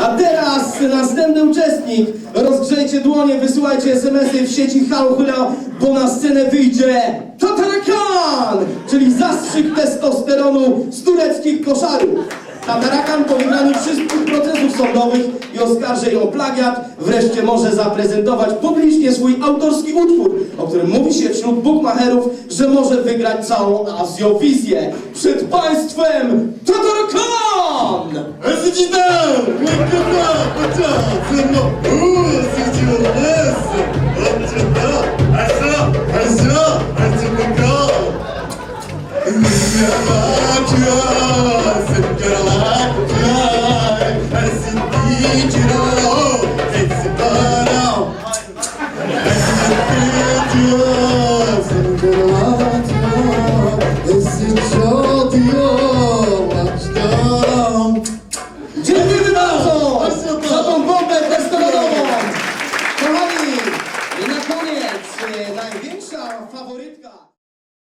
A teraz następny uczestnik. Rozgrzejcie dłonie, wysyłajcie smsy w sieci Halo Hula, bo na scenę wyjdzie Tatarakan, czyli zastrzyk testosteronu z tureckich koszarów. Tatarakan po wygraniu wszystkich procesów sądowych i oskarżeń o plagiat wreszcie może zaprezentować publicznie swój autorski utwór, o którym mówi się wśród bukmacherów, że może wygrać całą Azjowizję. Przed państwem Tatarakan! Освобождал! Никогда пытался, но усвятил нас! Он читал, а сам, а сам, а сам, а сам, а сам, а сам, największa faworytka.